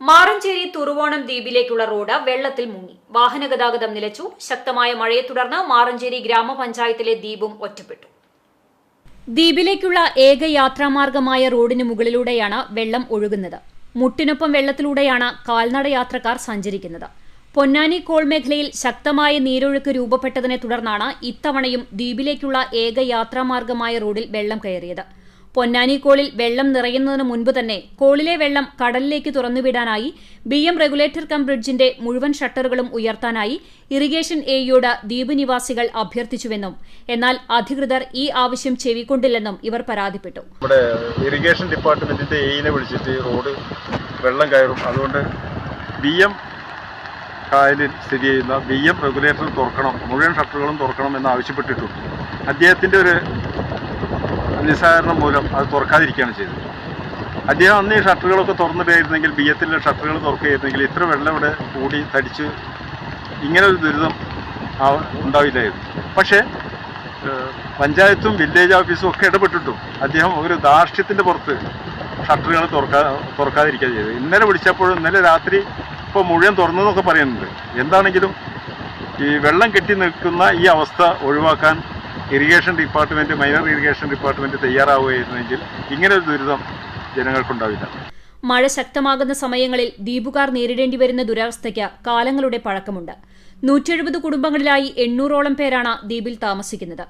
Maranchery തുറുവോണം ദ്വീപിലേക്കുള്ള road വെള്ളത്തിൽ മുങ്ങി. വാഹനഗതാഗതം നിലച്ചു. ശക്തമായ മഴയെ തുടർന്ന് മാറഞ്ചേരി ഗ്രാമപഞ്ചായത്തിലെ ദ്വീപും ഒറ്റപ്പെട്ടു. ദ്വീപിലേക്കുള്ള ഏക യാത്രാമാർഗമായ റോഡിന് മുകളിലൂടെയാണ് വെള്ളം ഒഴുകുന്നത്. മുട്ടിനൊപ്പം വെള്ളത്തിലൂടെയാണ് കാൽനട യാത്രക്കാർ സഞ്ചരിക്കുന്നത്. പൊന്നാനി കോൾ മേഖലയിൽ ശക്തമായ നീരൊഴുക്ക് രൂപപ്പെട്ടതിനെ തുടർന്നാണ് ഇത്തവണയും ദ്വീപിലേക്കുള്ള ഏക യാത്രാമാർഗമായ റോഡിൽ വെള്ളം കയറിയത്. പൊന്നാനി കോളിൽ വെള്ളം നിറയുന്നതിന് മുൻപ് തന്നെ കോളിലെ വെള്ളം കടലിലേക്ക് തുറന്നുവിടാനായി ബി എം റെഗുലേറ്റർ കം ബ്രിഡ്ജിന്റെ മുഴുവൻ ഷട്ടറുകളും ഉയർത്താനായി ഇറിഗേഷൻ എയോട് ദ്വീപ് നിവാസികൾ അഭ്യർത്ഥിച്ചുവെന്നും എന്നാൽ അധികൃതർ ഈ ആവശ്യം ചെവിക്കൊണ്ടില്ലെന്നും ഇവർ പരാതിപ്പെട്ടു. നമ്മുടെ ഇറിഗേഷൻ ഡിപ്പാർട്ട്മെന്റിന്റെ എയിനെ വിളിച്ചിട്ട് റോഡ് വെള്ളം കയറും. അതുകൊണ്ട് ബി എം കായലിൽ സ്ഥിതി ചെയ്യുന്ന ബി എം റെഗുലേറ്റർ തുറക്കണം മുഴുവൻ ഷട്ടറുകളും തുറക്കണം എന്ന് ആവശ്യപ്പെട്ടിട്ടുണ്ട്. അദ്ദേഹത്തിന്റെ ഒരു നിസ്സഹകരണം മൂലം അത് തുറക്കാതിരിക്കുകയാണ് ചെയ്തത്. അദ്ദേഹം അന്ന് ഈ ഷട്ടറുകളൊക്കെ തുറന്നു പോയിരുന്നെങ്കിൽ ബി എത്തിലെ ഷട്ടറുകൾ തുറക്കുകയായിരുന്നെങ്കിൽ ഇത്ര വെള്ളം ഇവിടെ കൂടി തടിച്ച് ഇങ്ങനെ ഒരു ദുരിതം ഉണ്ടാവില്ലായിരുന്നു. പക്ഷേ പഞ്ചായത്തും വില്ലേജ് ഓഫീസും ഒക്കെ ഇടപെട്ടിട്ടും അദ്ദേഹം ഒരു ധാർഷ്ട്യത്തിന്റെ പുറത്ത് ഷട്ടറുകൾ തുറക്കാ തുറക്കാതിരിക്കുക ചെയ്തത്. ഇന്നലെ വിളിച്ചപ്പോഴും ഇന്നലെ രാത്രി ഇപ്പോൾ മുഴുവൻ തുറന്നതെന്നൊക്കെ പറയുന്നുണ്ട്. എന്താണെങ്കിലും ഈ വെള്ളം കെട്ടി നിൽക്കുന്ന ഈ അവസ്ഥ ഒഴിവാക്കാൻ irrigation department minor irrigation department തയ്യാറാവുകയായിരുന്നെങ്കിൽ ഇങ്ങനെ ഒരു ദുരിതം ജനങ്ങൾക്കുണ്ടാവില്ല. മഴ ശക്തമാകുന്ന സമയങ്ങളിൽ ദ്വീപുകാർ നേരിടേണ്ടി വരുന്ന ദുരവസ്ഥയ്ക്ക് കാലങ്ങളുടെ പഴക്കമുണ്ട്. നൂറ്റെഴുപത് കുടുംബങ്ങളിലായി എണ്ണൂറോളം പേരാണ് ദ്വീപിൽ താമസിക്കുന്നത്.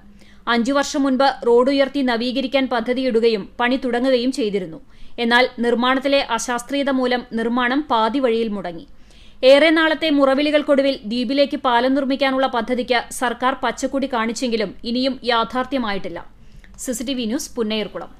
അഞ്ചു വർഷം മുൻപ് റോഡ് ഉയർത്തി നവീകരിക്കാൻ പദ്ധതിയിടുകയും പണി തുടങ്ങുകയും ചെയ്തിരുന്നു. എന്നാൽ നിർമ്മാണത്തിലെ അശാസ്ത്രീയത മൂലം നിർമ്മാണം പാതിവഴിയിൽ മുടങ്ങി. ഏറെ നാളത്തെ മുറവിളികൾക്കൊടുവിൽ ദ്വീപിലേക്ക് പാലം നിർമ്മിക്കാനുള്ള പദ്ധതിക്ക് സർക്കാർ പച്ചക്കൊടി കാണിച്ചെങ്കിലും ഇനിയും യാഥാർത്ഥ്യമായിട്ടില്ല. CCTV news Punnayurkulam.